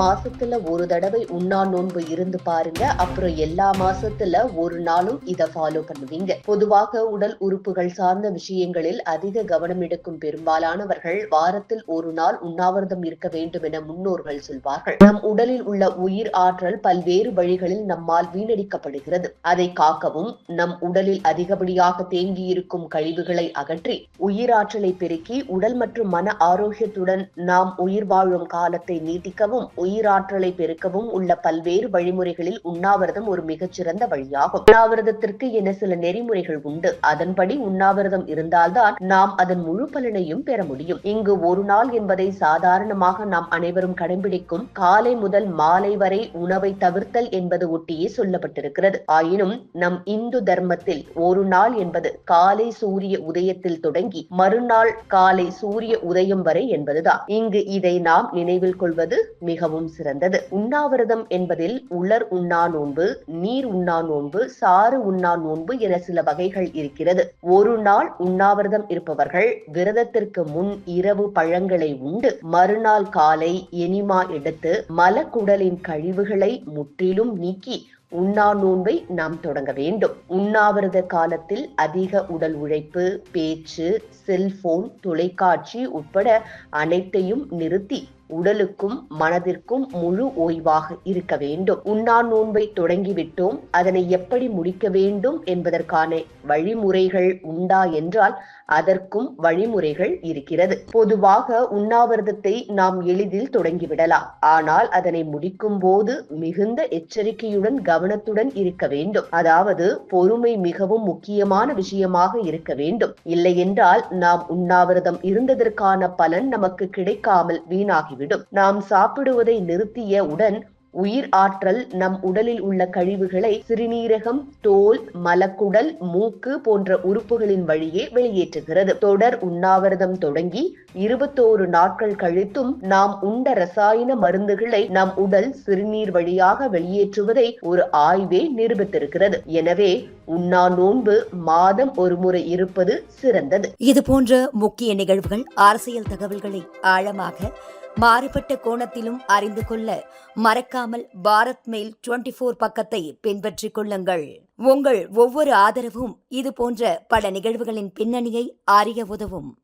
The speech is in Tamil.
மாசத்துல ஒரு தடவை உண்ணா நோன்பு இருந்து பாருங்க. அப்புறம் எல்லா மாசத்துல ஒரு நாளும் இத ஃபாலோ பண்ணுவீங்க. பொதுவாக உடல் உறுப்புகள் சார்ந்த விஷயங்களில் அதிக கவனம் எடுக்கும் பெரும்பாலானவர்கள் வாரத்தில் ஒரு நாள் உண்ணாவிரதம் இருக்க வேண்டும் என முன்னோர்கள் சொல்வார்கள். நம் உடலில் உள்ள உயிர் ஆற்றல் பல்வேறு வழிகளில் நம்மால் வீணடிக்கப்படுகிறது. அதை காக்கவும் நம் உடலில் அதிகப்படியாக தேங்கியிருக்கும் கழிவுகளை அகற்றி உயிராற்றலை பெருக்கி உடல் மற்றும் மன ஆரோக்கியத்துடன் நாம் உயிர் வாழும் காலத்தை நீட்டிக்கவும் உயிராற்றலை பெருக்கவும் உள்ள பல்வேறு வழிமுறைகளில் உண்ணாவிரதம் ஒரு மிகச்சிறந்த வழியாகும். உண்ணாவிரதத்திற்கு என சில நெறிமுறைகள் உண்டு. அதன்படி உண்ணாவிரதம் இருந்தால்தான் நாம் அதன் முழு பலனையும் பெற முடியும். இங்கு ஒரு நாள் என்பதை சாதாரணமாக நாம் அனைவரும் கடைபிடிக்கும் காலை முதல் மாலை வரை உணவை தவிர்த்தல் என்பது ஒட்டியே சொல்லப்பட்டிருக்கிறது. ஆயினும் நம் இந்து தர்மத்தில் ஒரு நாள் என்பது காலை சூரிய உதயத்தில் தொடங்கி மறுநாள் காலை சூரிய உதயம் வரை என்பதுதான். இங்கு இதை நாம் நினைவில் கொள்வது மிகவும் சிறந்தது. உண்ணாவிரதம் என்பதில் உலர் உண்ணா நோன்பு நீர் உண்ணா நோன்பு சாறு உண்ணா நோன்பு என சில வகைகள் இருக்கிறது. ஒரு நாள் உண்ணாவிரதம் இருப்பவர்கள் விரதத்திற்கு முன் இரவு பழங்களை உண்டு மறுநாள் காலை எனிமா எடுத்து மலக்குடலின் கழிவுகளை முற்றிலும் நீக்கி உண்ணா நோன்பை நாம் தொடங்க வேண்டும். உண்ணாவிரத காலத்தில் அதிக உடல் உழைப்பு பேச்சு செல்போன் தொலைக்காட்சி உட்பட அனைத்தையும் நிறுத்தி உடலுக்கும் மனதிற்கும் முழு ஓய்வாக இருக்க வேண்டும். உண்ணா நோன்பை தொடங்கிவிட்டோம். அதனை எப்படி முடிக்க வேண்டும் என்பதற்கான வழிமுறைகள் உண்டா என்றால் அதற்கும் வழிமுறைகள் இருக்கிறது. பொதுவாக உண்ணாவிரதத்தை நாம் எளிதில் தொடங்கிவிடலாம். ஆனால் அதனை முடிக்கும் போது மிகுந்த எச்சரிக்கையுடன் கவனத்துடன் இருக்க வேண்டும். அதாவது பொறுமை மிகவும் முக்கியமான விஷயமாக இருக்க வேண்டும். இல்லையென்றால் நாம் உண்ணாவிரதம் இருந்ததற்கான பலன் நமக்கு கிடைக்காமல் வீணாகி போய்விடும் நாம் சாப்பிடுவதை நிறுத்திய உடன் உயிர் ஆற்றல் நம் உடலில் உள்ள கழிவுகளை சிறுநீரகம் தோல் மலக்குடல் மூக்கு போன்ற உறுப்புகளின் வழியே வெளியேற்றுகிறது. தொடர் உண்ணாவிரதம் தொடங்கி இருபத்தோரு நாட்கள் கழித்தும் நாம் உண்ட ரசாயன மருந்துகளை நம் உடல் சிறுநீர் வழியாக வெளியேற்றுவதை ஒரு ஆய்வே நிரூபித்திருக்கிறது. எனவே உண்ணா நோன்பு மாதம் ஒரு முறை இருப்பது சிறந்தது. இது போன்ற முக்கிய நிகழ்வுகள் அரசியல் தகவல்களை ஆழமாக மாறுபட்ட கோணத்திலும் அறிந்து கொள்ள மறக்காமல் பாரத் மெயில் டுவெண்டி போர் பக்கத்தை பின்பற்றிக் கொள்ளுங்கள். உங்கள் ஒவ்வொரு ஆதரவும் இது போன்ற பல நிகழ்வுகளின் பின்னணியை அறிய உதவும்.